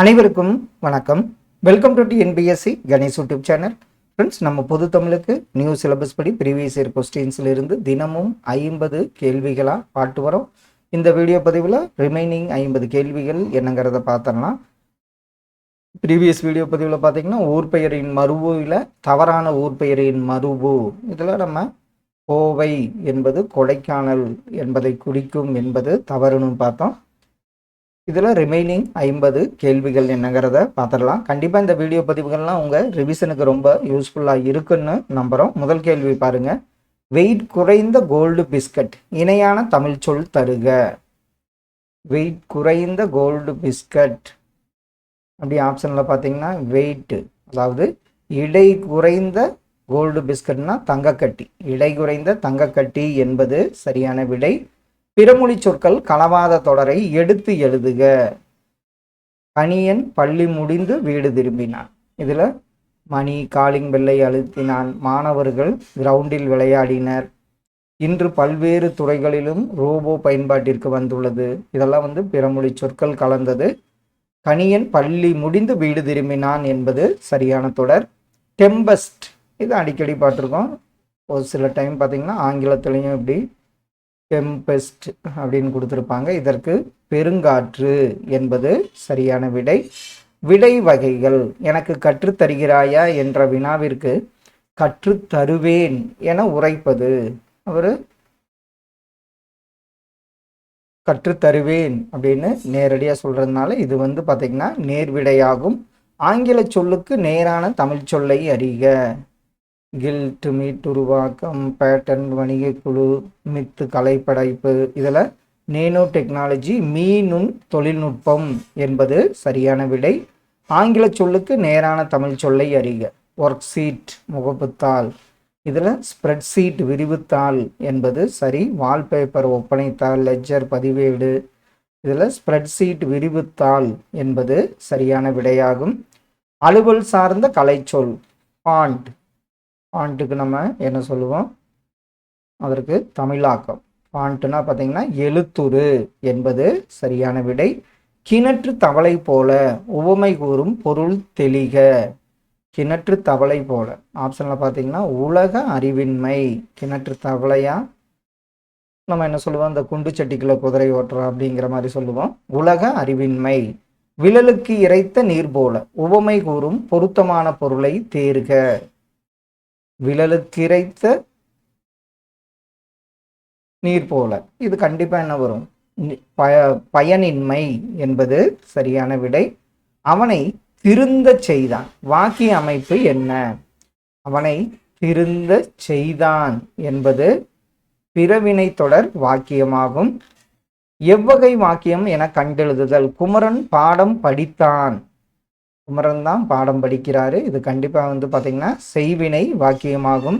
அனைவருக்கும் வணக்கம். Welcome to T NPSC Ganesh YouTube channel friends நம்ம பொது தமிழுக்கு நியூ சிலபஸ் படி ப்ரீவியஸ் இயர் கொஸ்டின்ஸ்ல இருந்து தினமும் ஐம்பது கேள்விகளாக பாட்டு வரோம். இந்த வீடியோ பதிவில் ரிமைனிங் ஐம்பது கேள்விகள் என்னங்கிறத பார்த்தோம்னா ப்ரீவியஸ் வீடியோ பதிவில் பார்த்தீங்கன்னா ஊர் பெயரின் இல்லை தவறான ஊர் பெயரின் மறுபு இதில் நம்ம கோவை என்பது கொடைக்கானல் என்பதை குறிக்கும் என்பது தவறுன்னு பார்த்தோம். இதில் ரிமைனிங் ஐம்பது கேள்விகள் என்னங்கிறத பார்த்துடலாம். கண்டிப்பாக இந்த வீடியோ பதிவுகள்லாம் உங்கள் ரிவிஷனுக்கு ரொம்ப யூஸ்ஃபுல்லாக இருக்குன்னு நம்புகிறோம் முதல் கேள்வி பாருங்க. வெயிட் குறைந்த கோல்டு பிஸ்கட் இணையான தமிழ் சொல் தருக. வெயிட் குறைந்த கோல்டு பிஸ்கட் அப்படி ஆப்ஷனில் பார்த்தீங்கன்னா வெயிட்டு அதாவது இடை குறைந்த கோல்டு பிஸ்கட்னா தங்கக்கட்டி. இடை குறைந்த தங்கக்கட்டி என்பது சரியான விடை. பிறமொழி சொற்கள் கலவாத தொடரை எடுத்து எழுதுக. கணியன் பள்ளி முடிந்து வீடு திரும்பினான். இதில் மணி காலிங் பெல்லை அழுத்தினான். மாணவர்கள் கிரவுண்டில் விளையாடினர். இன்று பல்வேறு துறைகளிலும் ரோபோ பயன்பாட்டிற்கு வந்துள்ளது. இதெல்லாம் வந்து பிறமொழி சொற்கள் கலந்தது. கணியன் பள்ளி முடிந்து வீடு திரும்பினான் என்பது சரியான தொடர். டெம்பஸ்ட் இது அடிக்கடி பார்த்துருக்கோம். ஒரு சில டைம் பார்த்தீங்கன்னா ஆங்கிலத்துலேயும் இப்படி டெம்பெஸ்ட் அப்படின்னு கொடுத்துருப்பாங்க. இதற்கு பெருங்காற்று என்பது சரியான விடை. விடை வகைகள் எனக்கு கற்றுத்தருகிறாயா என்ற வினாவிற்கு கற்றுத்தருவேன் என உரைப்பது. அவர் கற்றுத்தருவேன் அப்படின்னு நேரடியாக சொல்கிறதுனால இது வந்து பார்த்திங்கன்னா நேர்விடையாகும். ஆங்கில சொல்லுக்கு நேரான தமிழ் சொல்லை அறிக. கில்ட் மீட் உருவாக்கம் பேட்டன் வணிக குழு மித்து கலைப்படைப்பு இதில் நேனோ டெக்னாலஜி மீனுன் தொழில்நுட்பம் என்பது சரியான விடை. ஆங்கில சொல்லுக்கு நேரான தமிழ் சொல்லை அறிக. ஒர்க் சீட் முகப்புத்தாள். இதில் ஸ்ப்ரெட் சீட் விரிவுத்தாள் என்பது சரி. வால்பேப்பர் ஒப்பனைத்தாள் லெஜர் பதிவேடு. இதில் ஸ்ப்ரெட் சீட் விரிவுத்தாள் என்பது சரியான விடையாகும். அலுவல் சார்ந்த கலைச்சொல் பாண்ட் பாண்ட்டுக்கு நம்ம என்ன சொல்லுவோம்? அதற்கு தமிழாக்கம். ஃபாண்ட்டுனா பார்த்தீங்கன்னா எழுத்துரு என்பது சரியான விடை. கிணற்று தவளை போல உவமை கூறும் பொருள் தெளிக. கிணற்று தவளை போல. ஆப்ஷனில் பார்த்தீங்கன்னா உலக அறிவின்மை. கிணற்று தவளையா? நம்ம என்ன சொல்லுவோம்? இந்த குண்டு சட்டிக்குள்ள குதிரை ஓட்டுறோம் அப்படிங்கிற மாதிரி சொல்லுவோம். உலக அறிவின்மை. விழலுக்கு இறைத்த நீர் போல. உவமை கூறும் பொருத்தமான பொருளை தேர்க. விழலுக்கிரைத்த நீர் போல. இது கண்டிப்பாக என்ன வரும்? ப பய பயனின்மை என்பது சரியான விடை. அவனை திருந்த செய்தான். வாக்கிய அமைப்பு என்ன? அவனை திருந்த செய்தான் என்பது பிறவினை தொடர் வாக்கியமாகும். எவ்வகை வாக்கியம் என கண்டெழுதுதல். குமரன் பாடம் படித்தான். குமரன் தான் பாடம் படிக்கிறாரு. இது கண்டிப்பாக வந்து பார்த்தீங்கன்னா செய்வினை வாக்கியமாகும்.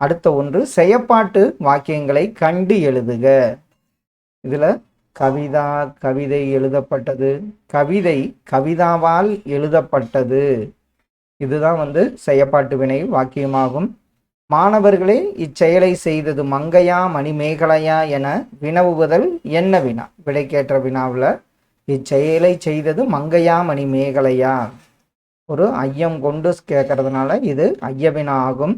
அடுத்த ஒன்று செயப்பாட்டு வாக்கியங்களை கண்டு எழுதுக. இதில் கவிதா கவிதை எழுதப்பட்டது. கவிதை கவிதாவால் எழுதப்பட்டது. இதுதான் வந்து செயப்பாட்டு வினை வாக்கியமாகும். மாணவர்களே இச்செயலை செய்தது மங்கையா மணிமேகலையா என வினவுவதல் என்ன வினா? விடைக்கேற்ற வினாவில் இச்செயலை செய்தது மங்கையா மணிமேகலையா. ஒரு ஐயம் கொண்டு கேட்கறதுனால இது ஐய வினா ஆகும்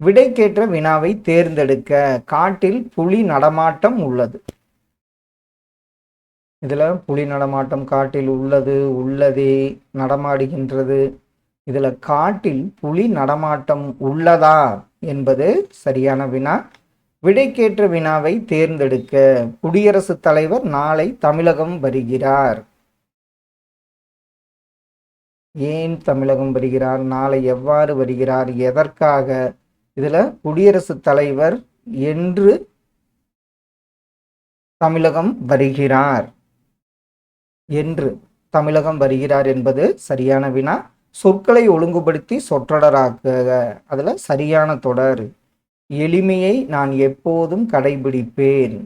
விடைக்கேற்ற வினாவை தேர்ந்தெடுக்க காட்டில் புலி நடமாட்டம் உள்ளது. இதுல புலி நடமாட்டம் காட்டில் உள்ளது உள்ளதே நடமாடுகின்றது. இதுல காட்டில் புலி நடமாட்டம் உள்ளதா என்பது சரியான வினா. விடைக்கேற்ற வினாவை தேர்ந்தெடுக்க குடியரசுத் தலைவர் நாளை தமிழகம் வருகிறார். ஏன் தமிழகம் வருகிறார்? நாளை எவ்வாறு வருகிறார்? எதற்காக? இதுல குடியரசுத் தலைவர் என்று தமிழகம் வருகிறார். என்று தமிழகம் வருகிறார் என்பது சரியான வினா. சொற்களை ஒழுங்குபடுத்தி சொற்றொடராக்குக. அதுல சரியான தொடர். எளிமையை நான் எப்போதும் கடைபிடிப்பேன்.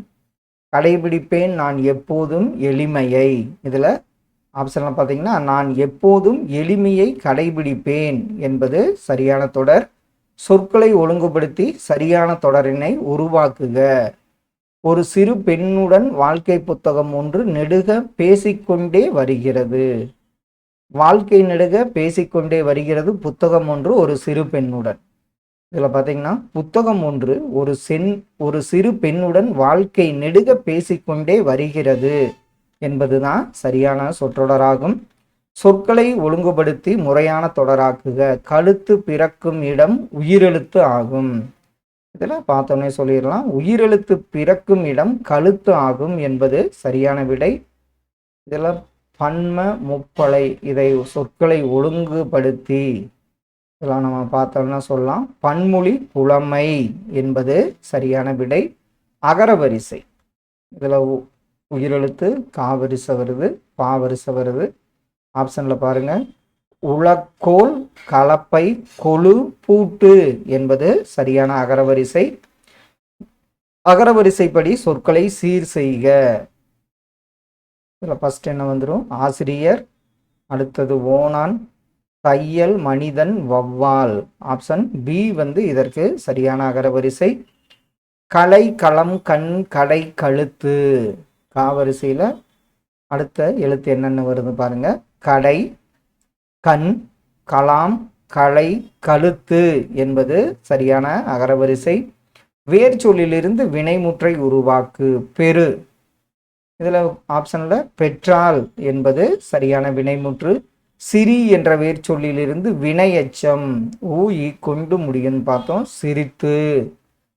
கடைபிடிப்பேன் நான் எப்போதும் எளிமையை. இதில் ஆப்ஷன்லாம் பார்த்தீங்கன்னா நான் எப்போதும் எளிமையை கடைபிடிப்பேன் என்பது சரியான தொடர். சொற்களை ஒழுங்குபடுத்தி சரியான தொடரினை உருவாக்குக. ஒரு சிறு பெண்ணுடன் வாழ்க்கை புத்தகம் ஒன்று நெடுக பேசிக்கொண்டே வருகிறது. வாழ்க்கை நெடுக பேசிக்கொண்டே வருகிறது புத்தகம் ஒன்று ஒரு சிறு பெண்ணுடன். இதில் பார்த்தீங்கன்னா புத்தகம் ஒன்று ஒரு சென் ஒரு சிறு பெண்ணுடன் வாழ்க்கை நெடுக பேசிக்கொண்டே வருகிறது என்பதுதான் சரியான சொற்றொடராகும். சொற்களை ஒழுங்குபடுத்தி முறையான தொடராக்குக. கழுத்து பிறக்கும் இடம் உயிரெழுத்து ஆகும். இதில் பார்த்தோன்னே சொல்லிடலாம். உயிரெழுத்து பிறக்கும் இடம் கழுத்து ஆகும் என்பது சரியான விடை. இதில் பன்ம முப்பலை இதை சொற்களை ஒழுங்குபடுத்தி இதெல்லாம் நம்ம பார்த்தோம்னா சொல்லலாம். பன்மொழி புலமை என்பது சரியான விடை. அகரவரிசை இதில் உயிரெழுத்து காவரிசை வருது பாவரிசை வருது. ஆப்ஷனில் பாருங்கள் உலக்கோல் கலப்பை கொழு பூட்டு என்பது சரியான அகரவரிசை அகரவரிசைப்படி சொற்களை சீர் செய்க. இதில் ஃபஸ்ட் என்ன வந்துடும் ஆசிரியர் அடுத்தது ஓனான் தையல் மனிதன் வவ்வால் ஆப்ஷன் பி வந்து இதற்கு சரியான அகரவரிசை கலை களம் கண் கடை கழுத்து. காவரிசையில் அடுத்த எழுத்து என்னென்ன வருது பாருங்க. கடை கண் கலாம் களை கழுத்து என்பது சரியான அகரவரிசை வேர்ச்சொல்லிலிருந்து வினைமுற்றை உருவாக்கு பெரு. இதில் ஆப்ஷனில் பெற்றால் என்பது சரியான வினைமுற்று. சிரி என்ற வேர்ச்சொல்லிலிருந்து வினையச்சம். ஊ இ கொண்டு முடியும்னு பார்த்தோம். சிரித்து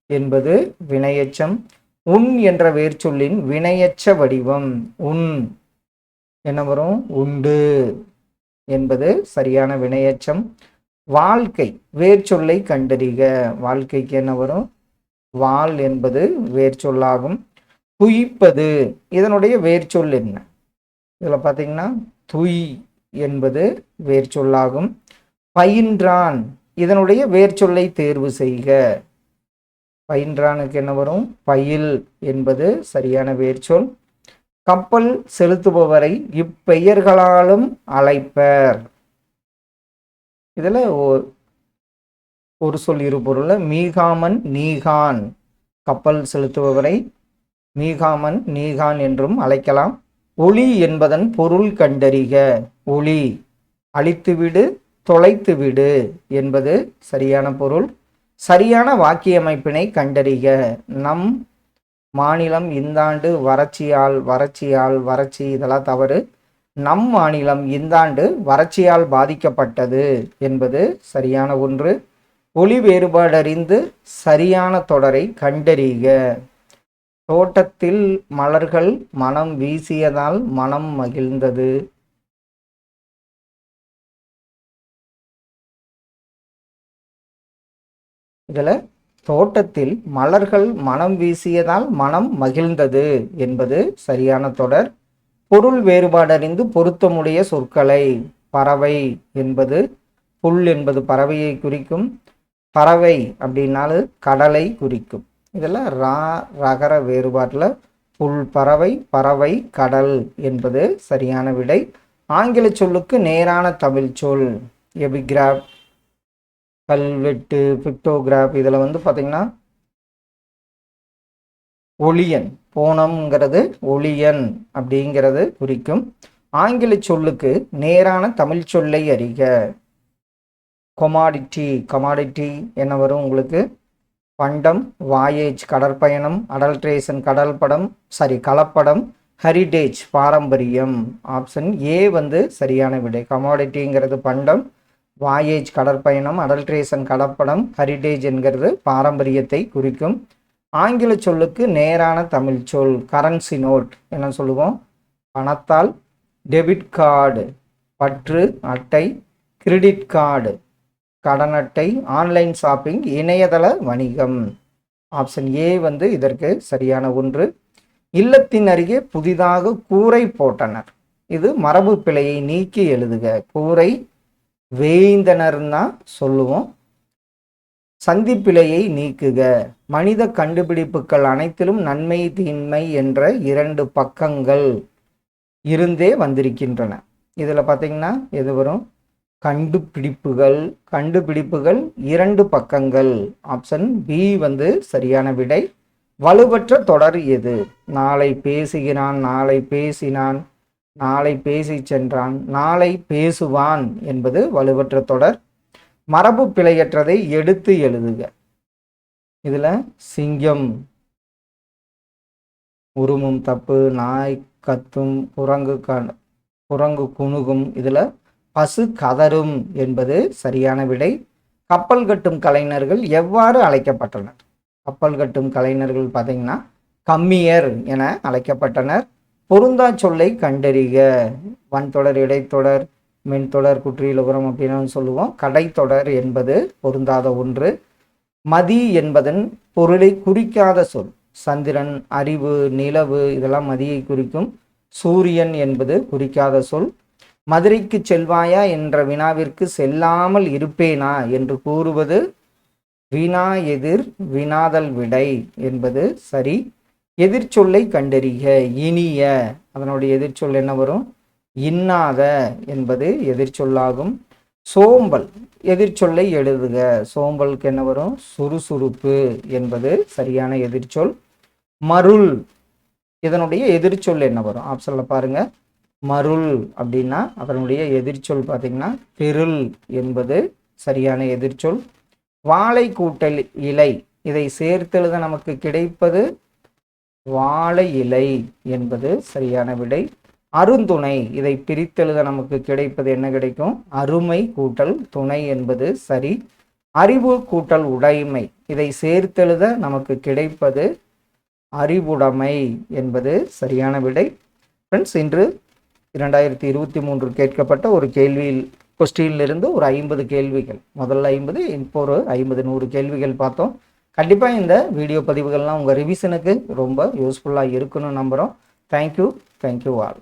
என்பது வினையச்சம். உன் என்ற வேர்ச்சொல்லின் வினையச்ச வடிவம். உன் என்ன வரும்? உண்டு என்பது சரியான வினையச்சம். வாழ்க்கை வேர்ச்சொல்லை கண்டறிக. வாழ்க்கைக்கு என்ன வரும்? வாள் என்பது வேர்ச்சொல்லாகும் குயிப்பது இதனுடைய வேர்ச்சொல் என்ன? இதில் பார்த்தீங்கன்னா துய் என்பது வேர்ச்சொல்லாகும். பயின்றான் இதனுடைய வேர்ச்சொல்லை தேர்வு செய்க. பயின்றானுக்கு என்ன வரும்? பயில் என்பது சரியான வேர்ச்சொல். கப்பல் செலுத்துபவரை இப்பெயர்களாலும் அழைப்பர். இதில் ஒரு சொல் இரு பொருள் மீகாமன் நீகான். கப்பல் செலுத்துபவரை மீகாமன் நீகான் என்றும் அழைக்கலாம். ஒளி என்பதன் பொருள் கண்டறிக. ஒளி. அழித்துவிடு தொலைத்துவிடு என்பது சரியான பொருள். சரியான வாக்கியமைப்பினை கண்டறிக. நம் மாநிலம் இந்தாண்டு வறட்சியால் வறட்சியால் வறட்சி இதெல்லாம் தவறு. நம் மாநிலம் இந்தாண்டு வறட்சியால் பாதிக்கப்பட்டது என்பது சரியான ஒன்று. ஒளி வேறுபாடறிந்து சரியான தொடரை கண்டறிக. தோட்டத்தில் மலர்கள் மனம் வீசியதால் மனம் மகிழ்ந்தது. இதில் தோட்டத்தில் மலர்கள் மனம் வீசியதால் மனம் மகிழ்ந்தது என்பது சரியான தொடர். பொருள் வேறுபாடறிந்து பொருத்தமுடைய சொற்களை. பறவை என்பது புல் என்பது பறவையை குறிக்கும். பறவை அப்படின்னாலும் கடலை குறிக்கும். இதில் ரா ரகர வேறுபாட்டில் புல் பறவை பறவை கடல் என்பது சரியான விடை. ஆங்கில சொல்லுக்கு நேரான தமிழ் சொல். எபிகிராப். கல்வெட்டு பிக்டோகிராஃப் இதில் வந்து பார்த்திங்கன்னா ஒளியன் போனம்ங்கிறது ஒளியன் அப்படிங்கிறது குறிக்கும். ஆங்கில சொல்லுக்கு நேரான தமிழ் சொல்லை அறிக. கொமாடிட்டி கமாடிட்டி என்ன வரும் உங்களுக்கு. பண்டம் வாயேஜ் கடற்பயணம் அடல்ட்ரேஷன் கடல் படம் சாரி கலப்படம் ஹெரிடேஜ் பாரம்பரியம். ஆப்ஷன் ஏ வந்து சரியான விடை. கமாடிட்டிங்கிறது பண்டம் வாயேஜ் கடற்பயணம் அடல்ட்ரேஷன் கடற்படம் ஹரிடேஜ் என்கிறது பாரம்பரியத்தை குறிக்கும். ஆங்கில சொல்லுக்கு நேரான தமிழ் சொல் கரன்சி நோட் என்ன சொல்லுவோம். பணத்தால் டெபிட் கார்டு பற்று அட்டை கிரெடிட் கார்டு கடன் அட்டை ஆன்லைன் ஷாப்பிங் இணையதள வணிகம். ஆப்ஷன் ஏ வந்து இதற்கு சரியான ஒன்று. இல்லத்தின் அருகே புதிதாக கூரை போட்டனர். இது மரபு பிழையை நீக்கி எழுதுக. கூரை வேய்ந்தனர்னா சொல்லுவோம். சந்திப்பிலையை நீக்குக. மனித கண்டுபிடிப்புகள் அனைத்திலும் நன்மை தீன்மை என்ற இரண்டு பக்கங்கள் இருந்தே வந்திருக்கின்றன. இதில் பார்த்தீங்கன்னா எது வரும்? கண்டுபிடிப்புகள். கண்டுபிடிப்புகள் இரண்டு பக்கங்கள். ஆப்ஷன் பி வந்து சரியான விடை. வலுவற்ற தொடர் எது? நாளை பேசுகிறான் நாளை பேசினான். நாளை பேசி சென்றான் நாளை பேசுவான் என்பது வலுவற்ற தொடர். மரபு பிழையற்றதை எடுத்து எழுதுக. இதுல சிங்கம். உருமும் தப்பு நாய் கத்தும் குரங்கு க குரங்கு குணுகும். இதுல பசு கதரும் என்பது சரியான விடை. கப்பல் கட்டும் கலைஞர்கள் எவ்வாறு அழைக்கப்பட்டனர்? கப்பல் கட்டும் கலைஞர்கள் பார்த்தீங்கன்னா கம்மியர் என அழைக்கப்பட்டனர். பொருந்தா சொல்லை கண்டறிக. வன்தொடர் இடைத்தொடர் மென்தொடர் உரம் அப்படின்னு சொல்லுவோம். கடைத்தொடர் என்பது பொருந்தாத ஒன்று. மதி என்பதன் பொருளை குறிக்காத சொல். சந்திரன் அறிவு நிலவு இதெல்லாம் மதியை குறிக்கும். சூரியன் என்பது குறிக்காத சொல். மதுரைக்கு செல்வாயா என்ற வினாவிற்கு செல்லாமல் இருப்பேனா என்று கூறுவது வினா எதிர் வினாதல் விடை என்பது சரி. எதிர்ச்சொல்லை கண்டறிக. இனிய. அதனுடைய எதிர்ச்சொல் என்ன வரும்? இன்னாத என்பது எதிர்ச்சொல்லாகும். சோம்பல். எதிர்ச்சொல்லை எழுதுக. சோம்பலுக்கு என்ன வரும்? சுறுசுறுப்பு என்பது சரியான எதிர்ச்சொல். மருள். இதனுடைய எதிர்ச்சொல் என்ன வரும்? ஆப்ஷனில் பாருங்க. மருள் அப்படின்னா அதனுடைய எதிர்ச்சொல் பார்த்தீங்கன்னா பெருள் என்பது சரியான எதிர்ச்சொல். வாழை கூட்டல் இலை. இதை சேர்த்தெழுத நமக்கு கிடைப்பது வாழை இலை என்பது சரியான விடை. அருந்துணை இதை பிரித்தெழுத நமக்கு கிடைப்பது என்ன கிடைக்கும்? அருமை கூட்டல் துணை என்பது சரி. அறிவு கூட்டல் உடைமை இதை சேர்த்தெழுத நமக்கு கிடைப்பது அறிவுடைமை என்பது சரியான விடை. ஃப்ரெண்ட்ஸ் இன்று இரண்டாயிரத்தி இருபத்தி மூன்று கேட்கப்பட்ட ஒரு கேள்வியில் கொஸ்டின்லேருந்து ஒரு ஐம்பது கேள்விகள். முதல்ல ஐம்பது இப்போ ஒரு ஐம்பது நூறு கேள்விகள் பார்த்தோம். கண்டிப்பாக இந்த வீடியோ பதிவுகள்லாம் உங்கள் ரிவிஷனுக்கு ரொம்ப யூஸ்ஃபுல்லாக இருக்குன்னு நம்புகிறோம் தேங்க்யூ தேங்க்யூ ஆல்